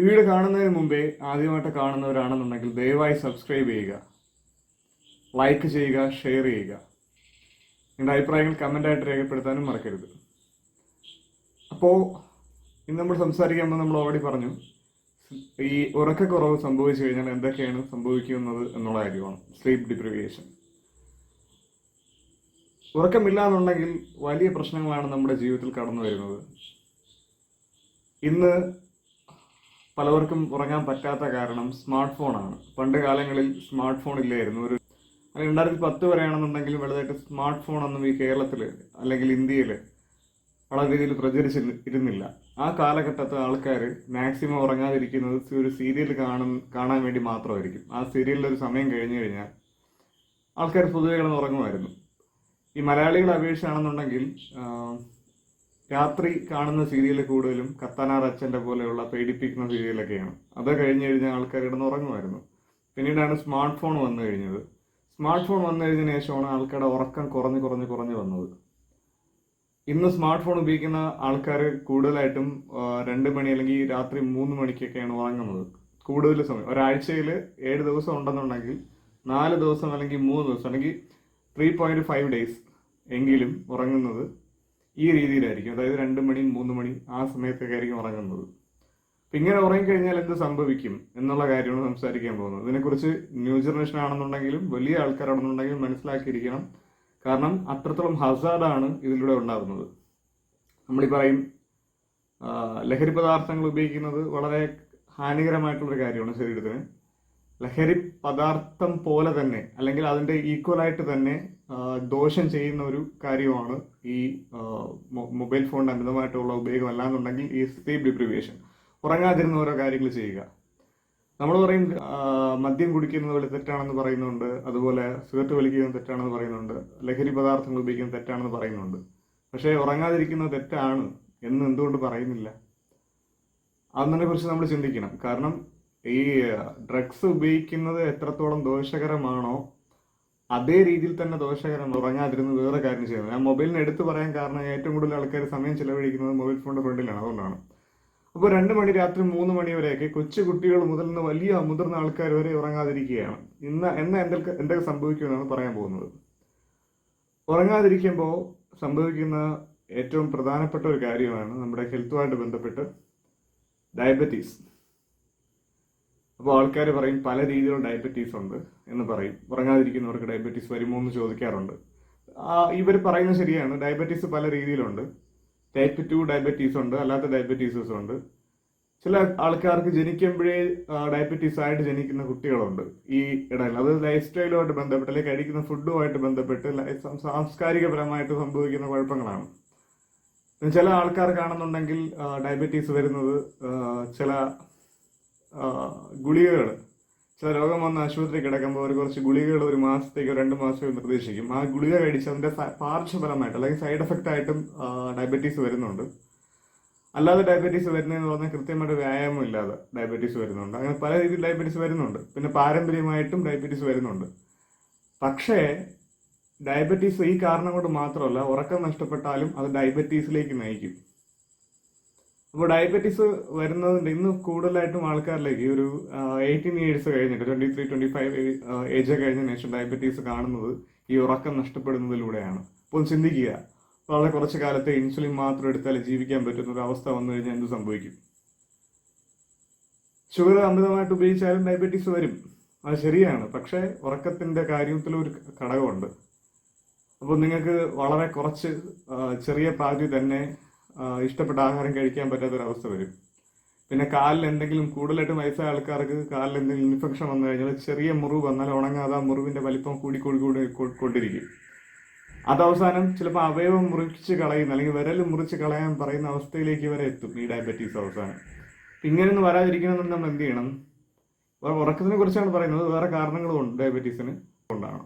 ഈ വീഡിയോ കാണുന്നതിന് മുമ്പേ ആദ്യമായിട്ട് കാണുന്നവരാണെന്നുണ്ടെങ്കിൽ ദയവായി സബ്സ്ക്രൈബ് ചെയ്യുക. ലൈക്ക് ചെയ്യുക ഷെയർ ചെയ്യുക. നിങ്ങളുടെ അഭിപ്രായങ്ങൾ കമന്റായിട്ട് രേഖപ്പെടുത്താനും മറക്കരുത്. അപ്പോൾ ഇന്ന് നമ്മൾ സംസാരിക്കാൻ നമ്മൾ ഓൾറെഡി പറഞ്ഞു. ഈ ഉറക്കക്കുറവ് സംഭവിച്ചു കഴിഞ്ഞാൽ എന്തൊക്കെയാണ് സംഭവിക്കുന്നത് എന്നുള്ള കാര്യമാണ്. സ്ലീപ്പ് ഡിപ്രിവിയേഷൻ ഉറക്കമില്ല എന്നുണ്ടെങ്കിൽ വലിയ പ്രശ്നങ്ങളാണ് നമ്മുടെ ജീവിതത്തിൽ കടന്നു വരുന്നത് ഇന്ന് പലവർക്കും ഉറങ്ങാൻ പറ്റാത്ത കാരണം സ്മാർട്ട് ഫോണാണ് പണ്ട് കാലങ്ങളിൽ സ്മാർട്ട് ഫോൺ ഇല്ലായിരുന്നു. ഒരു രണ്ടായിരത്തി പത്ത് വരെയാണെന്നുണ്ടെങ്കിൽ വലുതായിട്ട് സ്മാർട്ട് ഒന്നും ഈ കേരളത്തിൽ അല്ലെങ്കിൽ ഇന്ത്യയിൽ വളരെ രീതിയിൽ പ്രചരിച്ച് ഇരുന്നില്ല ആ കാലഘട്ടത്തെ ആൾക്കാർ മാക്സിമം ഉറങ്ങാതിരിക്കുന്നത് ഒരു സീരിയൽ കാണും കാണാൻ വേണ്ടി മാത്രമായിരിക്കും. ആ സീരിയലിൽ ഒരു സമയം കഴിഞ്ഞു കഴിഞ്ഞാൽ ആൾക്കാർ പൊതുവെ കിടന്ന് ഉറങ്ങുമായിരുന്നു. ഈ മലയാളികളെ അപേക്ഷിച്ചാണെന്നുണ്ടെങ്കിൽ രാത്രി കാണുന്ന സീരിയൽ കൂടുതലും കത്തനാർ അച്ഛന്റെ പോലെയുള്ള പേടിപ്പിക്കുന്ന സീരിയലൊക്കെയാണ്. അത് കഴിഞ്ഞ് കഴിഞ്ഞാൽ ആൾക്കാർ കിടന്ന് ഉറങ്ങുമായിരുന്നു പിന്നീടാണ് സ്മാർട്ട് ഫോൺ വന്നു കഴിഞ്ഞത്. സ്മാർട്ട് ഫോൺ വന്നു കഴിഞ്ഞതിന് ശേഷമാണ് ആൾക്കാരുടെ ഉറക്കം കുറഞ്ഞ് കുറഞ്ഞ് കുറഞ്ഞ് വന്നത്. ഇന്ന് സ്മാർട്ട് ഫോൺ ഉപയോഗിക്കുന്ന ആൾക്കാർ കൂടുതലായിട്ടും രണ്ട് മണി അല്ലെങ്കിൽ രാത്രി മൂന്ന് മണിക്കൊക്കെയാണ് ഉറങ്ങുന്നത്. കൂടുതൽ സമയം ഒരാഴ്ചയിൽ ഏഴ് ദിവസം ഉണ്ടെന്നുണ്ടെങ്കിൽ നാല് ദിവസം അല്ലെങ്കിൽ മൂന്ന് ദിവസം അല്ലെങ്കിൽ ത്രീ പോയിന്റ് ഫൈവ് ഡേയ്സ് എങ്കിലും ഉറങ്ങുന്നത് ഈ രീതിയിലായിരിക്കും. അതായത് രണ്ട് മണി മൂന്ന് മണി ആ സമയത്തൊക്കെ ആയിരിക്കും ഉറങ്ങുന്നത്. അപ്പൊ ഇങ്ങനെ ഉറങ്ങിക്കഴിഞ്ഞാൽ എന്ത് സംഭവിക്കും എന്നുള്ള കാര്യമാണ് സംസാരിക്കാൻ പോകുന്നത്. ഇതിനെക്കുറിച്ച് ന്യൂ ജനറേഷൻ ആണെന്നുണ്ടെങ്കിലും വലിയ ആൾക്കാരാണെന്നുണ്ടെങ്കിലും മനസ്സിലാക്കിയിരിക്കണം. കാരണം അത്രത്തോളം ഹസാഡാണ് ഇതിലൂടെ ഉണ്ടാകുന്നത്. നമ്മളീ പറയും ലഹരി പദാർത്ഥങ്ങൾ ഉപയോഗിക്കുന്നത് വളരെ ഹാനികരമായിട്ടുള്ളൊരു കാര്യമാണ് ശരീരത്തിന്. ലഹരി പദാർത്ഥം പോലെ തന്നെ അല്ലെങ്കിൽ അതിന്റെ ഈക്വലായിട്ട് തന്നെ ദോഷം ചെയ്യുന്ന ഒരു കാര്യമാണ് ഈ മൊബൈൽ ഫോണിന്റെ അമിതമായിട്ടുള്ള ഉപയോഗം അല്ലാന്നുണ്ടെങ്കിൽ ഈ സ്ലീപ് ഡിപ്രിവേഷൻ ഉറങ്ങാതിരുന്ന ഓരോ കാര്യങ്ങൾ ചെയ്യുക. നമ്മൾ പറയും മദ്യം കുടിക്കുന്നത് പോലെ തെറ്റാണെന്ന് പറയുന്നുണ്ട് അതുപോലെ സിഗരറ്റ് വലിക്കുന്നത് തെറ്റാണെന്ന് പറയുന്നുണ്ട് ലഹരി പദാർത്ഥങ്ങൾ ഉപയോഗിക്കുന്നത് തെറ്റാണെന്ന് പറയുന്നുണ്ട്. പക്ഷേ ഉറങ്ങാതിരിക്കുന്നത് തെറ്റാണ് എന്ന് എന്തുകൊണ്ട് പറയുന്നില്ല? അതിനെ കുറിച്ച് നമ്മൾ ചിന്തിക്കണം. കാരണം ഈ ഡ്രഗ്സ് ഉപയോഗിക്കുന്നത് എത്രത്തോളം ദോഷകരമാണോ അതേ രീതിയിൽ തന്നെ ദോഷകരമാണ് ഉറങ്ങാതിരുന്ന് വേറെ കാര്യം ചെയ്യുന്നത്. ഞാൻ മൊബൈലിന് എടുത്തു പറയാൻ കാരണം ഏറ്റവും കൂടുതൽ ആൾക്കാർ സമയം ചിലവഴിക്കുന്നത് മൊബൈൽ ഫോണിന്റെ ഫ്രണ്ടിലാണ് അതുകൊണ്ടാണ്. അപ്പോൾ രണ്ട് മണി രാത്രി മൂന്ന് മണി വരെയൊക്കെ കൊച്ചു കുട്ടികൾ മുതൽ വലിയ മുതിർന്ന ആൾക്കാർ വരെ ഉറങ്ങാതിരിക്കുകയാണ്. ഇന്ന് എന്ന എന്തൊക്കെ എന്തൊക്കെ സംഭവിക്കുമെന്നാണ് പറയാൻ പോകുന്നത്. ഉറങ്ങാതിരിക്കുമ്പോൾ സംഭവിക്കുന്ന ഏറ്റവും പ്രധാനപ്പെട്ട ഒരു കാര്യമാണ് നമ്മുടെ ഹെൽത്തുമായിട്ട് ബന്ധപ്പെട്ട് ഡയബറ്റീസ്. അപ്പോൾ ആൾക്കാർ പറയും പല രീതിയിലുള്ള ഡയബറ്റീസ് ഉണ്ട് എന്ന് പറയും. ഉറങ്ങാതിരിക്കുന്നവർക്ക് ഡയബറ്റീസ് വരുമോ എന്ന് ചോദിക്കാറുണ്ട്. ഇവർ പറയുന്നത് ശരിയാണ്. ഡയബറ്റീസ് പല രീതിയിലുണ്ട്. ടൈപ്പ് ടു ഡയബറ്റീസ് ഉണ്ട് അല്ലാത്ത ഡയബറ്റീസസ് ഉണ്ട്. ചില ആൾക്കാർക്ക് ജനിക്കുമ്പോഴേ ഡയബറ്റീസ് ആയിട്ട് ജനിക്കുന്ന കുട്ടികളുണ്ട് ഈ ഇടയിൽ. അത് ലൈഫ് സ്റ്റൈലുമായിട്ട് ബന്ധപ്പെട്ട് അല്ലെങ്കിൽ കഴിക്കുന്ന ഫുഡുമായിട്ട് ബന്ധപ്പെട്ട് സാംസ്കാരികപരമായിട്ട് സംഭവിക്കുന്ന കുഴപ്പങ്ങളാണ്. ചില ആൾക്കാർ കാണുന്നുണ്ടെങ്കിൽ ഡയബറ്റീസ് വരുന്നത് ചില ഗുളികകൾ. ചില രോഗം വന്ന ആശുപത്രി കിടക്കുമ്പോൾ അവർ കുറച്ച് ഗുളികകൾ ഒരു മാസത്തേക്കോ രണ്ട് മാസത്തേക്കോ നിർദ്ദേശിക്കും ആ ഗുളിക കഴിച്ച് അതിന്റെ പാർശ്വഫലമായിട്ട് അല്ലെങ്കിൽ സൈഡ് എഫക്റ്റ് ആയിട്ടും ഡയബറ്റീസ് വരുന്നുണ്ട്. അല്ലാതെ ഡയബറ്റീസ് വരുന്നതെന്ന് പറഞ്ഞാൽ കൃത്യമായിട്ട് വ്യായാമം ഇല്ലാതെ ഡയബറ്റീസ് വരുന്നുണ്ട്. അങ്ങനെ പല രീതിയിൽ ഡയബറ്റീസ് വരുന്നുണ്ട്. പിന്നെ പാരമ്പര്യമായിട്ടും ഡയബറ്റീസ് വരുന്നുണ്ട്. പക്ഷേ ഡയബറ്റീസ് ഈ കാരണം കൊണ്ട് മാത്രമല്ല ഉറക്കം നഷ്ടപ്പെട്ടാലും അത് ഡയബറ്റീസിലേക്ക് നയിക്കും. അപ്പോൾ ഡയബറ്റീസ് വരുന്നതുണ്ട്. ഇന്ന് കൂടുതലായിട്ടും ആൾക്കാരിലേക്ക് ഈ ഒരു എയ്റ്റീൻ ഇയേഴ്സ് കഴിഞ്ഞിട്ട് twenty three twenty five age കഴിഞ്ഞതിന് ശേഷം ഡയബറ്റീസ് കാണുന്നത് ഈ ഉറക്കം നഷ്ടപ്പെടുന്നതിലൂടെയാണ്. അപ്പോൾ ചിന്തിക്കുക. വളരെ കുറച്ച് കാലത്തെ ഇൻസുലിൻ മാത്രം എടുത്താൽ ജീവിക്കാൻ പറ്റുന്ന ഒരു അവസ്ഥ വന്നു കഴിഞ്ഞാൽ എന്ത് സംഭവിക്കും? ഷുഗർ അമിതമായിട്ട് ഉപയോഗിച്ചാലും ഡയബറ്റീസ് വരും. അത് ശരിയാണ്. പക്ഷേ ഉറക്കത്തിന്റെ കാര്യത്തിൽ ഒരു ഘടകമുണ്ട്. അപ്പോൾ നിങ്ങൾക്ക് വളരെ കുറച്ച് ചെറിയ പാതി തന്നെ ഇഷ്ടപ്പെട്ട ആഹാരം കഴിക്കാൻ പറ്റാത്തൊരവസ്ഥ വരും. പിന്നെ കാലിൽ എന്തെങ്കിലും കൂടുതലായിട്ട് വയസ്സായ ആൾക്കാർക്ക് കാലിൽ എന്തെങ്കിലും ഇൻഫെക്ഷൻ വന്നു കഴിഞ്ഞാൽ ചെറിയ മുറിവ് വന്നാൽ ഉണങ്ങാതെ ആ മുറിവിന്റെ വലിപ്പം കൂടി കൂടി കൊണ്ടിരിക്കും. അത് അവസാനം ചിലപ്പോൾ അവയവം മുറിച്ച് കളയുന്ന അല്ലെങ്കിൽ വിരൽ മുറിച്ച് കളയാൻ പറയുന്ന അവസ്ഥയിലേക്ക് വരെ എത്തും ഈ ഡയബറ്റീസ് അവസാനം. ഇങ്ങനെയൊന്നും വരാതിരിക്കണമെന്ന് നമ്മൾ എന്ത് ചെയ്യണം? ഉറക്കത്തിനെ കുറിച്ചാണ് പറയുന്നത്. വേറെ കാരണങ്ങളും ഉണ്ട് ഡയബറ്റീസിന് കൊണ്ടാണ്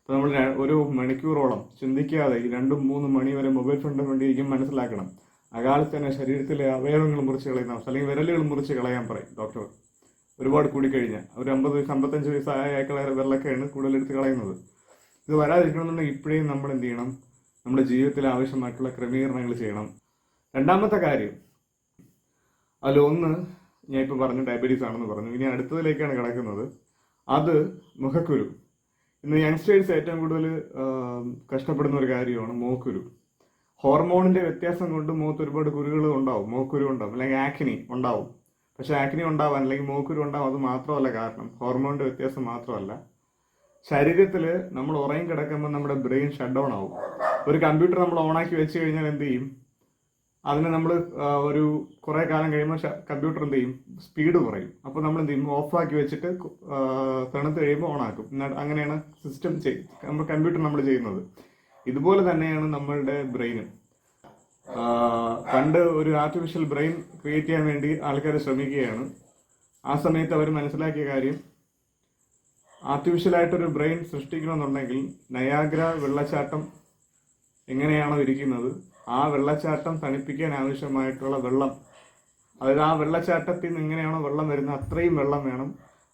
അപ്പൊ നമ്മൾ ഒരു മണിക്കൂറോളം ചിന്തിക്കാതെ ഈ രണ്ടും മൂന്നും മണി വരെ മൊബൈൽ ഫോണിന്റെ വേണ്ടിയിരിക്കും മനസ്സിലാക്കണം. അകാലത്ത് തന്നെ ശരീരത്തിലെ അവയവങ്ങൾ മുറിച്ച് കളയുന്ന അവസ്ഥ അല്ലെങ്കിൽ വിരലുകൾ മുറിച്ച് കളയാൻ പറയും ഡോക്ടർ ഒരുപാട് കൂടിക്കഴിഞ്ഞ ഒരു അമ്പത് വയസ്സ് അമ്പത്തഞ്ച് വയസ്സായ വിരലൊക്കെയാണ് കൂടുതലെടുത്ത് കളയുന്നത്. ഇത് വരാതിരിക്കണമെന്നുണ്ടെങ്കിൽ ഇപ്പോഴേ നമ്മൾ എന്ത് ചെയ്യണം? നമ്മുടെ ജീവിതത്തിൽ ആവശ്യമായിട്ടുള്ള ക്രമീകരണങ്ങൾ ചെയ്യണം. രണ്ടാമത്തെ കാര്യം അതിൽ ഒന്ന് ഞാൻ ഇപ്പോൾ പറഞ്ഞു ഡയബറ്റീസ് ആണെന്ന് പറഞ്ഞു. ഇനി അടുത്തതിലേക്കാണ് കിടക്കുന്നത്. അത് മുഖക്കുരു. ഇന്ന് യങ്സ്റ്റേഴ്സ് ഏറ്റവും കൂടുതൽ കഷ്ടപ്പെടുന്ന ഒരു കാര്യമാണ് മോക്കുരു. ഹോർമോണിന്റെ വ്യത്യാസം കൊണ്ട് മുഖത്ത് ഒരുപാട് കുരുകൾ ഉണ്ടാവും മൂക്കുരു ഉണ്ടാവും അല്ലെങ്കിൽ ആക്നി ഉണ്ടാവും. പക്ഷെ ആക്നി ഉണ്ടാവാൻ അല്ലെങ്കിൽ മൂക്കുരു ഉണ്ടാവും അത് മാത്രമല്ല കാരണം ഹോർമോണിന്റെ വ്യത്യാസം മാത്രമല്ല. ശരീരത്തിൽ നമ്മൾ ഉറങ്ങി കിടക്കുമ്പോൾ നമ്മുടെ ബ്രെയിൻ ഷട്ട് ഡൗൺ ആവും. ഒരു കമ്പ്യൂട്ടർ നമ്മൾ ഓണാക്കി വെച്ച് കഴിഞ്ഞാൽ എന്ത് ചെയ്യും? അതിന് നമ്മൾ ഒരു കുറെ കാലം കഴിയുമ്പോൾ കമ്പ്യൂട്ടർ എന്ത് ചെയ്യും? സ്പീഡ് കുറയും. അപ്പോൾ നമ്മൾ എന്ത് ചെയ്യും? ഓഫാക്കി വെച്ചിട്ട് തണുത്ത് കഴിയുമ്പോൾ ഓണാക്കും. അങ്ങനെയാണ് സിസ്റ്റം ചെയ്യും നമ്മൾ കമ്പ്യൂട്ടർ നമ്മൾ ചെയ്യുന്നത്. ഇതുപോലെ തന്നെയാണ് നമ്മളുടെ ബ്രെയിനും. പണ്ട് ഒരു ആർട്ടിഫിഷ്യൽ ബ്രെയിൻ ക്രിയേറ്റ് ചെയ്യാൻ വേണ്ടി ആൾക്കാർ ശ്രമിക്കുകയാണ്. ആ സമയത്ത് അവർ മനസ്സിലാക്കിയ കാര്യം ആർട്ടിഫിഷ്യലായിട്ടൊരു ബ്രെയിൻ സൃഷ്ടിക്കണമെന്നുണ്ടെങ്കിൽ നയാഗ്ര വെള്ളച്ചാട്ടം എങ്ങനെയാണോ ഇരിക്കുന്നത് ആ വെള്ളച്ചാട്ടം തണുപ്പിക്കാൻ ആവശ്യമായിട്ടുള്ള വെള്ളം അതായത് ആ വെള്ളച്ചാട്ടത്തിൽ നിന്ന് എങ്ങനെയാണോ വെള്ളം വരുന്നത് അത്രയും വെള്ളം വേണം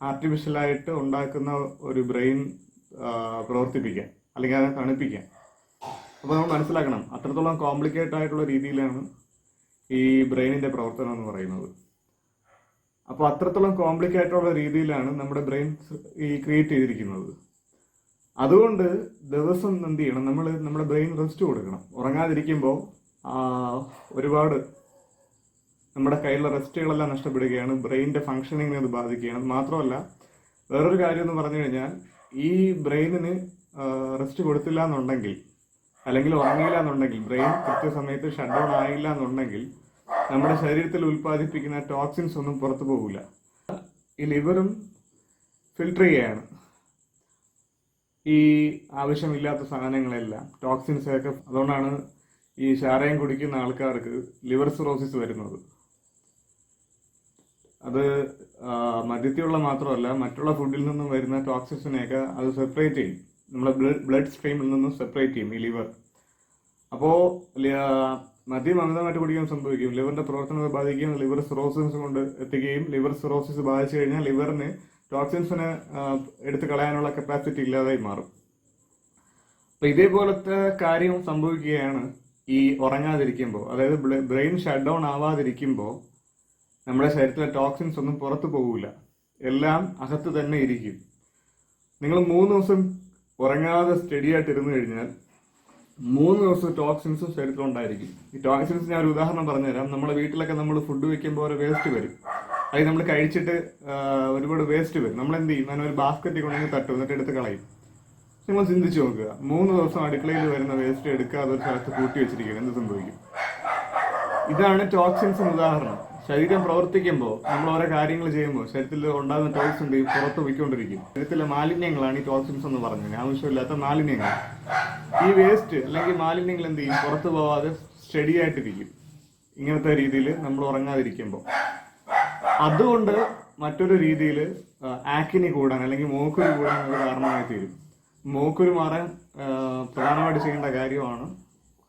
ആർട്ടിഫിഷ്യലായിട്ട് ഉണ്ടാക്കുന്ന ഒരു ബ്രെയിൻ പ്രവർത്തിപ്പിക്കാൻ അല്ലെങ്കിൽ അതിനെ തണുപ്പിക്കാൻ. അപ്പോൾ നമ്മൾ മനസ്സിലാക്കണം. അത്രത്തോളം കോംപ്ലിക്കേറ്റ് ആയിട്ടുള്ള രീതിയിലാണ് ഈ ബ്രെയിനിന്റെ പ്രവർത്തനം എന്ന് പറയുന്നത്. അപ്പോൾ അത്രത്തോളം കോംപ്ലിക്കേറ്റ് ഉള്ള രീതിയിലാണ് നമ്മുടെ ബ്രെയിൻ ഈ ക്രിയേറ്റ് ചെയ്തിരിക്കുന്നത്. അതുകൊണ്ട് ദിവസം എന്ത് ചെയ്യണം? നമ്മൾ നമ്മുടെ ബ്രെയിൻ റെസ്റ്റ് കൊടുക്കണം. ഉറങ്ങാതിരിക്കുമ്പോൾ ഒരുപാട് നമ്മുടെ കയ്യിലുള്ള റെസ്റ്റുകളെല്ലാം നഷ്ടപ്പെടുകയാണ്. ബ്രെയിനിന്റെ ഫങ്ഷനിങ്ങിനെ അത് ബാധിക്കുകയാണ്. മാത്രമല്ല വേറൊരു കാര്യം എന്ന് പറഞ്ഞു കഴിഞ്ഞാൽ ഈ ബ്രെയിനിന് റെസ്റ്റ് കൊടുത്തില്ല എന്നുണ്ടെങ്കിൽ അല്ലെങ്കിൽ ഉറങ്ങിയില്ല എന്നുണ്ടെങ്കിൽ ബ്രെയിൻ കൃത്യസമയത്ത് ഷട്ട് ഡൗൺ ആയില്ല എന്നുണ്ടെങ്കിൽ നമ്മുടെ ശരീരത്തിൽ ഉൽപ്പാദിപ്പിക്കുന്ന ടോക്സിൻസ് ഒന്നും പുറത്തു പോകില്ല ഈ ലിവറും ഫിൽട്ടർ ചെയ്യാണ്. ഈ ആവശ്യമില്ലാത്ത സാധനങ്ങളെല്ലാം ടോക്സിൻസ് ഒക്കെ അതുകൊണ്ടാണ് ഈ ഷാരയം കുടിക്കുന്ന ആൾക്കാർക്ക് ലിവർ സിറോസിസ് വരുന്നത്. അത് മദ്യത്തിലുള്ള മാത്രമല്ല മറ്റുള്ള ഫുഡിൽ നിന്നും വരുന്ന ടോക്സിൻസിനെയൊക്കെ അത് സെപ്പറേറ്റ് ചെയ്യും. നമ്മുടെ ബ്ലഡ് സ്ട്രീമിൽ നിന്നും സെപ്പറേറ്റ് ചെയ്യും ഈ ലിവർ. അപ്പോൾ മദ്യം അമിതമായിട്ട് കുടിക്കാൻ സംഭവിക്കും. ലിവറിന്റെ പ്രവർത്തനത്തെ ബാധിക്കുകയും ലിവർ സിറോസിസ് കൊണ്ട് എത്തിക്കുകയും ലിവർ സിറോസിസ് ബാധിച്ചു കഴിഞ്ഞാൽ ലിവറിന് ടോക്സിൻസിനെ എടുത്തു കളയാനുള്ള കപ്പാസിറ്റി ഇല്ലാതായി മാറും. അപ്പൊ ഇതേപോലത്തെ കാര്യം സംഭവിക്കുകയാണ് ഈ ഉറങ്ങാതിരിക്കുമ്പോൾ. അതായത് ബ്രെയിൻ ഷട്ട് ഡൗൺ ആവാതിരിക്കുമ്പോൾ നമ്മുടെ ശരീരത്തിലെ ടോക്സിൻസ് ഒന്നും പുറത്തു പോകില്ല എല്ലാം അകത്ത് തന്നെ ഇരിക്കും. നിങ്ങൾ മൂന്ന് ദിവസം ഉറങ്ങാതെ സ്റ്റഡി ആയിട്ട് ഇരുന്ന് കഴിഞ്ഞാൽ മൂന്ന് ദിവസം ടോക്സിൻസും ശരീരത്തിൽ ഉണ്ടായിരിക്കും. ഈ ടോക്സിൻസ് ഞാൻ ഒരു ഉദാഹരണം പറഞ്ഞുതരാം. നമ്മുടെ വീട്ടിലൊക്കെ നമ്മൾ ഫുഡ് വെക്കുമ്പോൾ ഓരോ വേസ്റ്റ് വരും. അത് നമ്മൾ കഴിച്ചിട്ട് ഒരുപാട് വേസ്റ്റ് വരും. നമ്മൾ എന്ത് ചെയ്യും? ഒരു ബാസ്ക്കറ്റിൽ കൊണ്ടെങ്കിൽ തട്ടും എന്നിട്ട് എടുത്ത് കളയും. നിങ്ങൾ ചിന്തിച്ചു നോക്കുക. മൂന്ന് ദിവസം അടുക്കളയിൽ വരുന്ന വേസ്റ്റ് എടുക്കാതെ ഒരു സ്ഥലത്ത് കൂട്ടി വെച്ചിരിക്കുക എന്ത് സംഭവിക്കും? ഇതാണ് ടോക്സിൻസിന് ഉദാഹരണം. ശരീരം പ്രവർത്തിക്കുമ്പോൾ നമ്മൾ ഓരോ കാര്യങ്ങൾ ചെയ്യുമ്പോൾ ശരീരത്തിൽ ഉണ്ടാകുന്ന ടോക്സിൻ പുറത്ത് പോയിക്കൊണ്ടിരിക്കും. ശരീരത്തിലെ മാലിന്യങ്ങളാണ് ഈ ടോക്സിൻസ് എന്ന് പറഞ്ഞത്. ആവശ്യമില്ലാത്ത മാലിന്യങ്ങൾ. ഈ വേസ്റ്റ് അല്ലെങ്കിൽ മാലിന്യങ്ങൾ എന്ത് ചെയ്യും? പുറത്ത് പോവാതെ സ്റ്റഡി ആയിട്ടിരിക്കും. ഇങ്ങനത്തെ രീതിയിൽ നമ്മൾ ഉറങ്ങാതിരിക്കുമ്പോൾ അതുകൊണ്ട് മറ്റൊരു രീതിയിൽ ആക്കിനി കൂടാൻ അല്ലെങ്കിൽ മൂക്കുരു കൂടാൻ ഒരു കാരണമായി തീരും. മൂക്കുരു മാറാൻ പ്രധാനമായിട്ട് ചെയ്യേണ്ട കാര്യമാണ്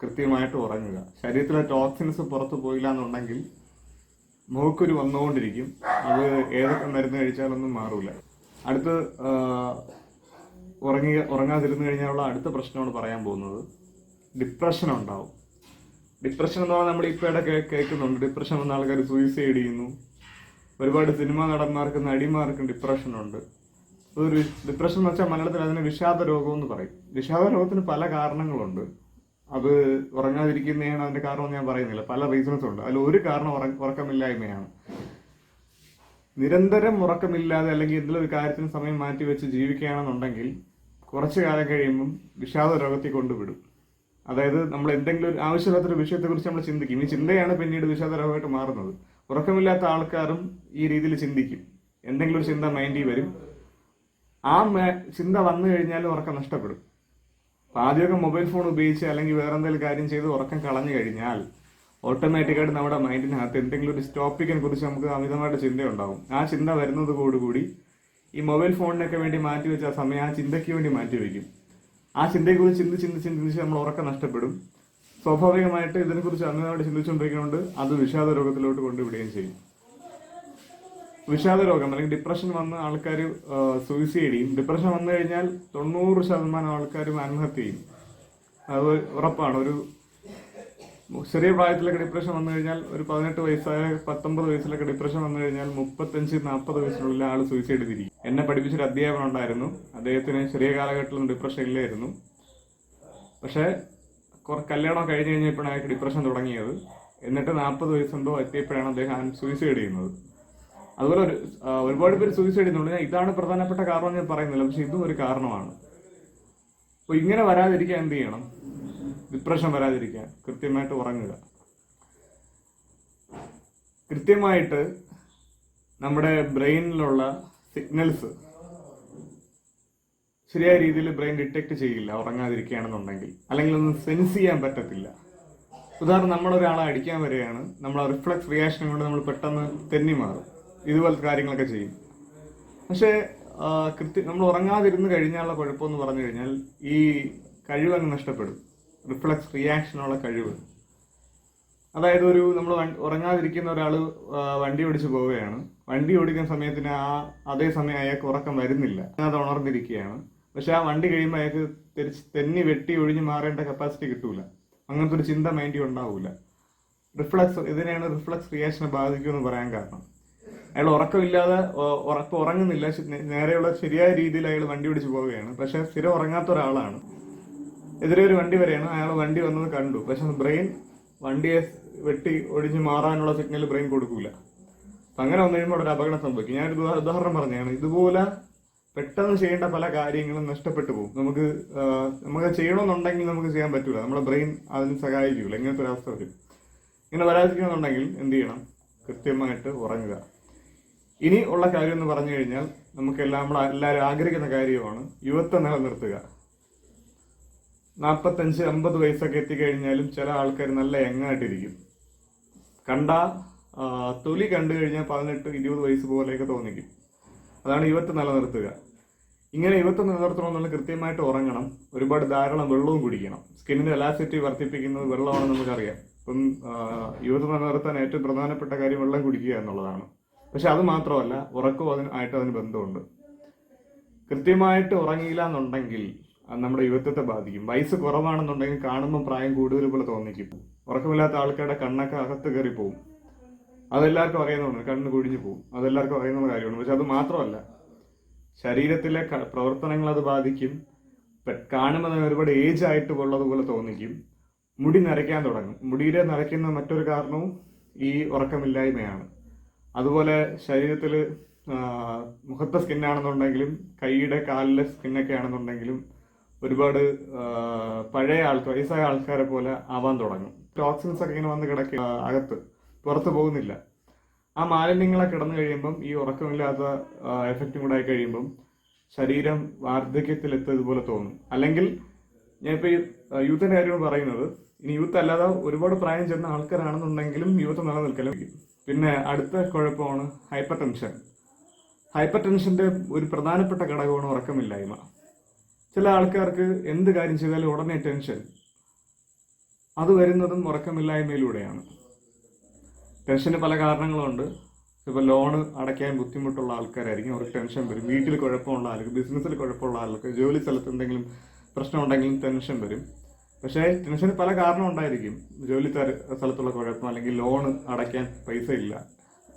കൃത്യമായിട്ട് ഉറങ്ങുക. ശരീരത്തിലെ ടോക്സിൻസ് പുറത്തു പോയില്ല എന്നുണ്ടെങ്കിൽ മൂക്കുരു വന്നുകൊണ്ടിരിക്കും. അത് ഏതൊക്കെ മരുന്ന് കഴിച്ചാലൊന്നും മാറൂല. അടുത്ത് ഉറങ്ങി ഉറങ്ങാതിരുന്നു കഴിഞ്ഞാലുള്ള അടുത്ത പ്രശ്നമാണ് പറയാൻ പോകുന്നത്. ഡിപ്രഷൻ ഉണ്ടാവും. ഡിപ്രഷൻ എന്ന് പറഞ്ഞാൽ നമ്മൾ ഇപ്പോൾ ഇടയ്ക്ക് കേൾക്കുന്നുണ്ട്. ഡിപ്രഷൻ വന്ന ആൾക്കാർ സൂയിസൈഡ് ചെയ്യുന്നു. ഒരുപാട് സിനിമാ നടന്മാർക്ക് നടിമാർക്കും ഡിപ്രഷൻ ഉണ്ട്. ഒരു ഡിപ്രഷൻ എന്ന് വെച്ചാൽ മലയാളത്തിൽ അതിന് വിഷാദ രോഗം എന്ന് പറയും. വിഷാദ രോഗത്തിന് പല കാരണങ്ങളുണ്ട്. അത് ഉറങ്ങാതിരിക്കുന്നതാണ് അതിന്റെ കാരണം ഞാൻ പറയുന്നില്ല. പല റീസൺസ് ഉണ്ട്. അതിൽ ഒരു കാരണം ഉറ- ഉറക്കമില്ലായ്മയാണ്. നിരന്തരം ഉറക്കമില്ലാതെ അല്ലെങ്കിൽ എന്തെങ്കിലും ഒരു കാര്യത്തിന് സമയം മാറ്റി വെച്ച് ജീവിക്കുകയാണെന്നുണ്ടെങ്കിൽ കുറച്ചു കാലം കഴിയുമ്പം വിഷാദ രോഗത്തിൽ കൊണ്ടുവിടും അതായത് നമ്മൾ എന്തെങ്കിലും ഒരു ആവശ്യമില്ലാത്തൊരു വിഷയത്തെക്കുറിച്ച് നമ്മൾ ചിന്തിക്കും. ഈ ചിന്തയാണ് പിന്നീട് വിഷാദ രോഗമായിട്ട് മാറുന്നത്. ഉറക്കമില്ലാത്ത ആൾക്കാരും ഈ രീതിയിൽ ചിന്തിക്കും. എന്തെങ്കിലും ഒരു ചിന്ത മൈൻഡിൽ വരും. ആ ചിന്ത വന്നു കഴിഞ്ഞാൽ ഉറക്കം നഷ്ടപ്പെടും. ആദ്യമൊക്കെ മൊബൈൽ ഫോൺ ഉപയോഗിച്ച് അല്ലെങ്കിൽ വേറെ എന്തെങ്കിലും കാര്യം ചെയ്ത് ഉറക്കം കളഞ്ഞു കഴിഞ്ഞാൽ ഓട്ടോമാറ്റിക്കായിട്ട് നമ്മുടെ മൈൻഡിനകത്ത് എന്തെങ്കിലും ഒരു ടോപ്പിക്കിനെ കുറിച്ച് നമുക്ക് അമിതമായിട്ട് ചിന്തയുണ്ടാവും. ആ ചിന്ത വരുന്നതോടുകൂടി ഈ മൊബൈൽ ഫോണിനൊക്കെ വേണ്ടി മാറ്റി വെച്ച സമയം ആ ചിന്തയ്ക്ക് വേണ്ടി മാറ്റി വയ്ക്കും ആ ചിന്തയെക്കുറിച്ച് ചിന്തി ചിന്തി ചിന്തിച്ച് നമ്മൾ ഉറക്കം നഷ്ടപ്പെടും. സ്വാഭാവികമായിട്ട് ഇതിനെക്കുറിച്ച് അമിതമായിട്ട് ചിന്തിച്ചുകൊണ്ടിരിക്കുന്നതുകൊണ്ട് അത് വിഷാദ രോഗത്തിലോട്ട് കൊണ്ടുവിടുകയും ചെയ്യും. വിഷാദ രോഗം അല്ലെങ്കിൽ ഡിപ്രഷൻ വന്ന് ആൾക്കാർ സൂയിസൈഡ് ചെയ്യും. ഡിപ്രഷൻ വന്നു കഴിഞ്ഞാൽ തൊണ്ണൂറ് ശതമാനം ആൾക്കാരും ആത്മഹത്യ ചെയ്യും. അത് ഉറപ്പാണ്. ഒരു ചെറിയ പ്രായത്തിലൊക്കെ ഡിപ്രഷൻ വന്നു കഴിഞ്ഞാൽ ഒരു പതിനെട്ട് വയസ്സായ പത്തൊമ്പത് വയസ്സിലൊക്കെ ഡിപ്രഷൻ വന്നു കഴിഞ്ഞാൽ മുപ്പത്തഞ്ച് നാൽപ്പത് വയസ്സിനുള്ളിൽ ആൾ സൂയിസൈഡ് തിരിക്കും എന്നെ പഠിപ്പിച്ചൊരു അധ്യാപനം ഉണ്ടായിരുന്നു. അദ്ദേഹത്തിന് ചെറിയ കാലഘട്ടത്തിലും ഡിപ്രഷൻ ഇല്ലായിരുന്നു. പക്ഷേ കുറ- കല്യാണം കഴിഞ്ഞ് കഴിഞ്ഞപ്പോഴാണ് ഡിപ്രഷൻ തുടങ്ങിയത്. എന്നിട്ട് നാൽപ്പത് വയസ്സുണ്ടോ എത്തിയപ്പോഴാണ് അദ്ദേഹം സൂയിസൈഡ് ചെയ്യുന്നത്. അതുപോലെ ഒരു ഒരുപാട് പേര് സൂയിസൈഡ് ചെയ്യുന്നുണ്ട്. ഇതാണ് പ്രധാനപ്പെട്ട കാരണം ഞാൻ പറയുന്നില്ല. പക്ഷെ ഇതും ഒരു കാരണമാണ്. അപ്പോൾ ഇങ്ങനെ വരാതിരിക്കാൻ എന്ത് ചെയ്യണം? ഡിപ്രഷൻ വരാതിരിക്കാൻ കൃത്യമായിട്ട് ഉറങ്ങുക. കൃത്യമായിട്ട് നമ്മുടെ ബ്രെയിനിലുള്ള സിഗ്നൽസ് ശരിയായ രീതിയിൽ ബ്രെയിൻ ഡിറ്റക്ട് ചെയ്യില്ല. ഉറങ്ങാതിരിക്കുകയാണെന്നുണ്ടെങ്കിൽ. അല്ലെങ്കിൽ ഒന്നും സെൻസ് ചെയ്യാൻ പറ്റത്തില്ല. ഉദാഹരണം നമ്മളൊരാളെ അടിക്കാൻ വരികയാണ്. നമ്മൾ റിഫ്ലക്സ് റിയാക്ഷൻ കൊണ്ട് നമ്മൾ പെട്ടെന്ന് തെന്നി മാറും. ഇതുപോലത്തെ കാര്യങ്ങളൊക്കെ ചെയ്യും. പക്ഷേ കൃത്യ നമ്മൾ ഉറങ്ങാതിരുന്ന് കഴിഞ്ഞാലുള്ള കുഴപ്പമെന്ന് പറഞ്ഞു കഴിഞ്ഞാൽ ഈ കഴിവ് അങ്ങ് നഷ്ടപ്പെടും. റിഫ്ലക്സ് റിയാക്ഷനുള്ള കഴിവ്. അതായത് ഒരു നമ്മൾ ഉറങ്ങാതിരിക്കുന്ന ഒരാൾ വണ്ടി ഓടിച്ച് പോവുകയാണ്. വണ്ടി ഓടിക്കുന്ന സമയത്തിന് ആ അതേ സമയം അയാൾക്ക് ഉറക്കം വരുന്നില്ല. അത് ഉണർന്നിരിക്കുകയാണ്. പക്ഷെ ആ വണ്ടി കഴിയുമ്പോൾ അയാൾക്ക് തിരിച്ച് തെന്നി വെട്ടി ഒഴിഞ്ഞ് മാറേണ്ട കപ്പാസിറ്റി കിട്ടൂല. അങ്ങനത്തെ ഒരു ചിന്ത മൈൻഡിൽ ഉണ്ടാവൂല. റിഫ്ലക്സ് ഇതിനെയാണ് റിഫ്ലക്സ് റിയാക്ഷനെ ബാധിക്കുമെന്ന് പറയാൻ കാരണം. അയാൾ ഉറക്കമില്ലാതെ ഉറക്കം ഉറങ്ങുന്നില്ല. നേരെയുള്ള ശരിയായ രീതിയിൽ അയാൾ വണ്ടി പിടിച്ച് പോവുകയാണ്. പക്ഷെ സ്ഥിരം ഉറങ്ങാത്ത ഒരാളാണ്. എതിരെ ഒരു വണ്ടി വരെയാണ്. അയാൾ വണ്ടി വന്നത് കണ്ടു. പക്ഷെ ബ്രെയിൻ വണ്ടിയെ വെട്ടി ഒടിഞ്ഞ് മാറാനുള്ള സിഗ്നൽ ബ്രെയിൻ കൊടുക്കൂല. അങ്ങനെ വന്നു കഴിയുമ്പോൾ ഒരു അപകടം സംഭവിക്കും. ഞാൻ ഒരു ഉദാഹരണം പറഞ്ഞാണ് ഇതുപോലെ പെട്ടെന്ന് ചെയ്യേണ്ട പല കാര്യങ്ങളും നഷ്ടപ്പെട്ടു പോകും. നമുക്ക് നമുക്ക് ചെയ്യണമെന്നുണ്ടെങ്കിൽ നമുക്ക് ചെയ്യാൻ പറ്റൂല. നമ്മുടെ ബ്രെയിൻ അതിന് സഹായിക്കൂല. ഇങ്ങനത്തെ ഒരു അവസ്ഥ വരും. ഇങ്ങനെ വരാതിരിക്കണമെന്നുണ്ടെങ്കിൽ എന്ത് ചെയ്യണം? കൃത്യമായിട്ട് ഉറങ്ങുക. ഇനി ഉള്ള കാര്യം എന്ന് പറഞ്ഞു കഴിഞ്ഞാൽ നമുക്കെല്ലാം നമ്മൾ എല്ലാവരും ആഗ്രഹിക്കുന്ന കാര്യമാണ് യുവത്വം നിലനിർത്തുക. നാൽപ്പത്തഞ്ച് അമ്പത് വയസ്സൊക്കെ എത്തിക്കഴിഞ്ഞാലും ചില ആൾക്കാർ നല്ല യങ്ങായിട്ടിരിക്കും കണ്ട തൊലി കണ്ടു കഴിഞ്ഞാൽ പതിനെട്ട് ഇരുപത് വയസ്സ് പോലെയൊക്കെ തോന്നിക്കും. അതാണ് യുവത്വം നിലനിർത്തുക. ഇങ്ങനെ യുവത്വം നിലനിർത്തണമെന്നുള്ള കൃത്യമായിട്ട് ഉറങ്ങണം. ഒരുപാട് ധാരാളം വെള്ളവും കുടിക്കണം. സ്കിന്നിന്റെ എലാസിറ്റി വർദ്ധിപ്പിക്കുന്നത് വെള്ളമാണെന്ന് നമുക്കറിയാം. ഇപ്പം ആ, യുവത്വം നിലനിർത്താൻ ഏറ്റവും പ്രധാനപ്പെട്ട കാര്യം വെള്ളം കുടിക്കുക എന്നുള്ളതാണ്. പക്ഷെ അത് മാത്രമല്ല ഉറക്കവും അതിന് ആയിട്ട് അതിന് ബന്ധമുണ്ട്. കൃത്യമായിട്ട് ഉറങ്ങിയില്ല എന്നുണ്ടെങ്കിൽ അത് നമ്മുടെ യുവത്വത്തെ ബാധിക്കും. വയസ്സ് കുറവാണെന്നുണ്ടെങ്കിൽ കാണുമ്പോൾ പ്രായം കൂടുതൽ പോലെ തോന്നിക്കും. ഉറക്കമില്ലാത്ത ആൾക്കാരുടെ കണ്ണൊക്കെ അകത്ത് കയറി പോകും അതെല്ലാവർക്കും അറിയുന്നതാണ്. കണ്ണ് കുഴിഞ്ഞു പോകും അതെല്ലാവർക്കും അറിയുന്ന കാര്യമാണ്. പക്ഷെ അത് മാത്രമല്ല ശരീരത്തിലെ പ്രവർത്തനങ്ങൾ അത് ബാധിക്കും. കാണുമ്പോൾ തന്നെ ഒരുപാട് ഏജ് ആയിട്ട് ഉള്ളതുപോലെ തോന്നിക്കും. മുടി നരയ്ക്കാൻ തുടങ്ങും. മുടിയിലെ നരയ്ക്കുന്ന മറ്റൊരു കാരണവും ഈ ഉറക്കമില്ലായ്മയാണ്. അതുപോലെ ശരീരത്തിൽ മുഖത്തെ സ്കിന്നാണെന്നുണ്ടെങ്കിലും കൈയുടെ കാലിലെ സ്കിന്നൊക്കെ ആണെന്നുണ്ടെങ്കിലും ഒരുപാട് പഴയ ആൾക്കാർ വയസ്സായ ആൾക്കാരെ പോലെ ആവാൻ തുടങ്ങും. ടോക്സിൻസ് ഒക്കെ ഇങ്ങനെ വന്ന് കിടക്കുക അകത്ത് പുറത്ത് പോകുന്നില്ല. ആ മാലിന്യങ്ങളെ കിടന്നു കഴിയുമ്പം ഈ ഉറക്കമില്ലാത്ത എഫക്റ്റും കൂടെ ആയി കഴിയുമ്പം ശരീരം വാർദ്ധക്യത്തിലെത്തതുപോലെ തോന്നും. അല്ലെങ്കിൽ ഞാൻ ഇപ്പോൾ ഈ യൂത്തിന്റെ കാര്യമാണ് പറയുന്നത്. ഇനി യൂത്ത് അല്ലാതെ ഒരുപാട് പ്രായം ചെന്ന ആൾക്കാരാണെന്നുണ്ടെങ്കിലും യൂത്ത് നിലനിൽക്കലും പിന്നെ അടുത്ത കുഴപ്പമാണ് ഹൈപ്പർ ടെൻഷൻ ഹൈപ്പർ ടെൻഷന്റെ ഒരു പ്രധാനപ്പെട്ട ഘടകമാണ് ഉറക്കമില്ലായ്മ. ചില ആൾക്കാർക്ക് എന്ത് കാര്യം ചെയ്താലും ഉടനെ ടെൻഷൻ അത് വരുന്നതും ഉറക്കമില്ലായ്മയിലൂടെയാണ്. ടെൻഷന് പല കാരണങ്ങളുണ്ട്. ഇപ്പോൾ ലോണ് അടയ്ക്കാൻ ബുദ്ധിമുട്ടുള്ള ആൾക്കാരായിരിക്കും. അവർക്ക് ടെൻഷൻ വരും. വീട്ടിൽ കുഴപ്പമുള്ള ആൾക്ക് ബിസിനസ്സിൽ കുഴപ്പമുള്ള ആൾക്ക് ജോലി സ്ഥലത്ത് എന്തെങ്കിലും പ്രശ്നം ഉണ്ടെങ്കിലും ടെൻഷൻ വരും. പക്ഷേ ടെൻഷന് പല കാരണം ഉണ്ടായിരിക്കും. ജോലി സ്ഥലത്തുള്ള കുഴപ്പം അല്ലെങ്കിൽ ലോൺ അടയ്ക്കാൻ പൈസ ഇല്ല.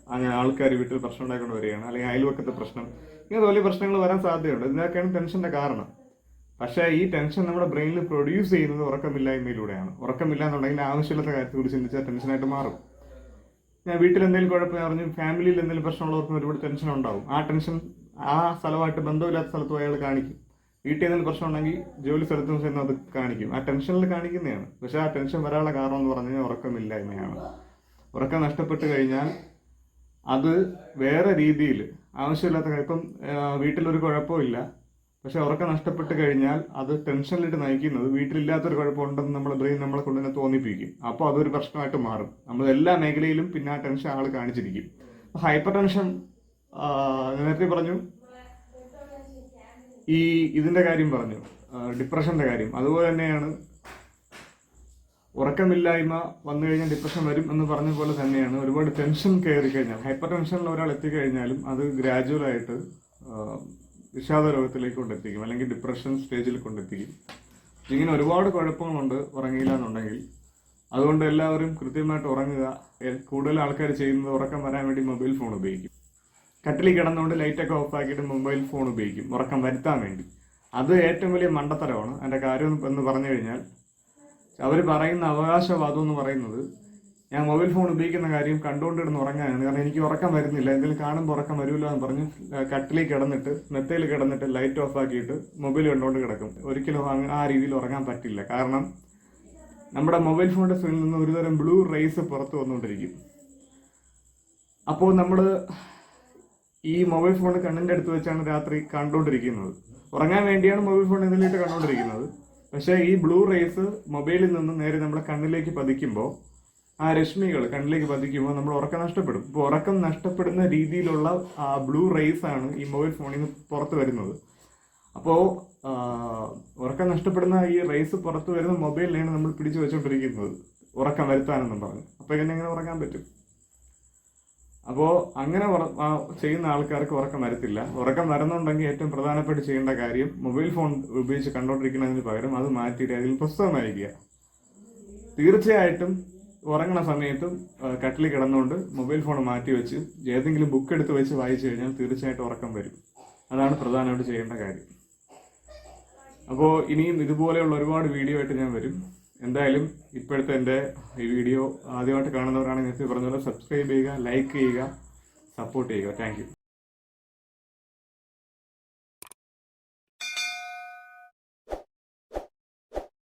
അങ്ങനെ ആൾക്കാർ വീട്ടിൽ പ്രശ്നം ഉണ്ടാക്കൊണ്ട് വരികയാണ്. അല്ലെങ്കിൽ അയൽവക്കത്തെ പ്രശ്നം. ഇങ്ങനത്തെ വലിയ പ്രശ്നങ്ങൾ വരാൻ സാധ്യതയുണ്ട്. ഇതിനൊക്കെയാണ് ടെൻഷന്റെ കാരണം. പക്ഷേ ഈ ടെൻഷൻ നമ്മുടെ ബ്രെയിനിൽ പ്രൊഡ്യൂസ് ചെയ്യുന്നത് ഉറക്കമില്ലായ്മയിലൂടെയാണ്. ഉറക്കമില്ല എന്നുണ്ടെങ്കിൽ ആവശ്യമില്ലാത്ത കാര്യത്തെക്കുറിച്ച് ചിന്തിച്ചാൽ ടെൻഷനായിട്ട് മാറും. ഞാൻ വീട്ടിൽ എന്തെങ്കിലും കുഴപ്പം അറിഞ്ഞു ഫാമിലിയിൽ എന്തെങ്കിലും പ്രശ്നമുള്ളവർക്കും ഒരുപാട് ടെൻഷൻ ഉണ്ടാവും ആ ടെൻഷൻ ആ സ്ഥലമായിട്ട് ബന്ധമില്ലാത്ത സ്ഥലത്തും അയാൾ കാണിക്കും. വീട്ടിൽ എന്തെങ്കിലും പ്രശ്നം ഉണ്ടെങ്കിൽ ജോലി സ്ഥലത്ത് ചെന്ന് അത് കാണിക്കും. ആ ടെൻഷനിൽ കാണിക്കുന്നതാണ്. പക്ഷെ ആ ടെൻഷൻ വരാനുള്ള കാരണം എന്ന് പറഞ്ഞു കഴിഞ്ഞാൽ ഉറക്കമില്ലായ്മയാണ്. ഉറക്കം നഷ്ടപ്പെട്ട് കഴിഞ്ഞാൽ അത് വേറെ രീതിയിൽ ആവശ്യമില്ലാത്ത ഇപ്പം വീട്ടിലൊരു കുഴപ്പമില്ല. പക്ഷെ ഉറക്കം നഷ്ടപ്പെട്ട് കഴിഞ്ഞാൽ അത് ടെൻഷനിലിട്ട് നയിക്കുന്നത് വീട്ടിലില്ലാത്തൊരു കുഴപ്പമുണ്ടെന്ന് നമ്മുടെ ബ്രെയിൻ നമ്മളെ കൊണ്ട് തന്നെ തോന്നിപ്പിക്കും. അപ്പോൾ അതൊരു പ്രശ്നമായിട്ട് മാറും. നമ്മൾ എല്ലാ മേഖലയിലും പിന്നെ ആ ടെൻഷൻ ആൾ കാണിച്ചിരിക്കും. ഹൈപ്പർ ടെൻഷൻ നേരത്തെ പറഞ്ഞു ഈ ഇതിന്റെ കാര്യം പറഞ്ഞു ഡിപ്രഷന്റെ കാര്യം. അതുപോലെ തന്നെയാണ് ഉറക്കമില്ലായ്മ വന്നു കഴിഞ്ഞാൽ ഡിപ്രഷൻ വരും എന്ന് പറഞ്ഞ പോലെ തന്നെയാണ് ഒരുപാട് ടെൻഷൻ കയറി കഴിഞ്ഞാൽ ഹൈപ്പർ ടെൻഷനിൽ ഒരാൾ എത്തിക്കഴിഞ്ഞാലും അത് ഗ്രാജുവലായിട്ട് വിഷാദ രോഗത്തിലേക്ക് കൊണ്ടെത്തിക്കും അല്ലെങ്കിൽ ഡിപ്രഷൻ സ്റ്റേജിൽ കൊണ്ടെത്തിക്കും ഇങ്ങനെ ഒരുപാട് കുഴപ്പങ്ങളുണ്ട് ഉറങ്ങിയില്ല എന്നുണ്ടെങ്കിൽ. അതുകൊണ്ട് എല്ലാവരും കൃത്യമായിട്ട് ഉറങ്ങുക. കൂടുതൽ ആൾക്കാർ ചെയ്യുന്നത് ഉറക്കം വരാൻ വേണ്ടി മൊബൈൽ ഫോൺ ഉപയോഗിക്കും. കട്ടിലിൽ കിടന്നുകൊണ്ട് ലൈറ്റൊക്കെ ഓഫാക്കിയിട്ട് മൊബൈൽ ഫോൺ ഉപയോഗിക്കും. ഉറക്കം വരുത്താൻ വേണ്ടി. അത് ഏറ്റവും വലിയ മണ്ടത്തരമാണ്. അതിന്റെ കാര്യം എന്ന് പറഞ്ഞു കഴിഞ്ഞാൽ അവർ പറയുന്ന അവകാശവാദം എന്ന് പറയുന്നത് ഞാൻ മൊബൈൽ ഫോൺ ഉപയോഗിക്കുന്ന കാര്യം കണ്ടുകൊണ്ട് കിടന്ന് ഉറങ്ങാനാണ്. കാരണം എനിക്ക് ഉറക്കം വരുന്നില്ല. എന്തെങ്കിലും കാണുമ്പോൾ ഉറക്കം വരില്ല എന്ന് പറഞ്ഞ് കട്ടിലിൽ കിടന്നിട്ട് മെത്തയിൽ കിടന്നിട്ട് ലൈറ്റ് ഓഫ് ആക്കിയിട്ട് മൊബൈൽ കണ്ടുകൊണ്ട് കിടക്കും. ഒരിക്കലും ആ രീതിയിൽ ഉറങ്ങാൻ പറ്റില്ല. കാരണം നമ്മുടെ മൊബൈൽ ഫോണിന്റെ സ്ക്രീനിൽ നിന്ന് ഒരുതരം ബ്ലൂ റേസ് പുറത്ത് വന്നുകൊണ്ടിരിക്കും. അപ്പോൾ നമ്മൾ ഈ മൊബൈൽ ഫോൺ കണ്ണിന്റെ അടുത്ത് വെച്ചാണ് രാത്രി കണ്ടുകൊണ്ടിരിക്കുന്നത് ഉറങ്ങാൻ വേണ്ടിയാണ് മൊബൈൽ ഫോൺ ഇതിലിട്ട് കണ്ടുകൊണ്ടിരിക്കുന്നത് പക്ഷേ ഈ ബ്ലൂ റേസ് മൊബൈലിൽ നിന്ന് നേരെ നമ്മുടെ കണ്ണിലേക്ക് പതിക്കുമ്പോൾ ആ രശ്മികൾ കണ്ണിലേക്ക് പതിക്കുമ്പോൾ നമ്മൾ ഉറക്കം നഷ്ടപ്പെടും. ഇപ്പോൾ ഉറക്കം നഷ്ടപ്പെടുന്ന രീതിയിലുള്ള ആ ബ്ലൂ റേസ് ആണ് ഈ മൊബൈൽ ഫോണിൽ നിന്ന് പുറത്ത് വരുന്നത്. അപ്പോൾ ഉറക്കം നഷ്ടപ്പെടുന്ന ഈ റേസ് പുറത്ത് വരുന്ന മൊബൈലിനെയാണ് നമ്മൾ പിടിച്ചു വെച്ചുകൊണ്ടിരിക്കുന്നത് ഉറക്കം വരുത്താനെന്നും പറഞ്ഞു. അപ്പോൾ എങ്ങനെ എങ്ങനെ ഉറങ്ങാൻ പറ്റും? അപ്പോൾ അങ്ങനെ ചെയ്യുന്ന ആൾക്കാർക്ക് ഉറക്കം വരത്തില്ല. ഉറക്കം വരുന്നുണ്ടെങ്കിൽ ഏറ്റവും പ്രധാനപ്പെട്ട് ചെയ്യേണ്ട കാര്യം മൊബൈൽ ഫോൺ ഉപയോഗിച്ച് കണ്ടോണ്ടിരിക്കുന്നതിന് പകരം അത് മാറ്റിയിട്ട് അതിൽ പുസ്തകം വായിക്കുക. തീർച്ചയായിട്ടും ഉറങ്ങണ സമയത്തും കട്ടിൽ കിടന്നുകൊണ്ട് മൊബൈൽ ഫോൺ മാറ്റി വെച്ച് ഏതെങ്കിലും ബുക്ക് എടുത്ത് വെച്ച് വായിച്ചു കഴിഞ്ഞാൽ തീർച്ചയായിട്ടും ഉറക്കം വരും. അതാണ് പ്രധാനമായിട്ട് ചെയ്യേണ്ട കാര്യം. അപ്പോൾ ഇനിയും ഇതുപോലെയുള്ള ഒരുപാട് വീഡിയോ ആയിട്ട് ഞാൻ വരും. എന്തായാലും ഇപ്പോഴത്തെ എന്റെ ഈ വീഡിയോ ആദ്യമായിട്ട് കാണുന്നവരാണെങ്കിൽ നേരത്തെ പറഞ്ഞ സബ്സ്ക്രൈബ് ചെയ്യുക ലൈക്ക് ചെയ്യുക സപ്പോർട്ട് ചെയ്യുക. താങ്ക്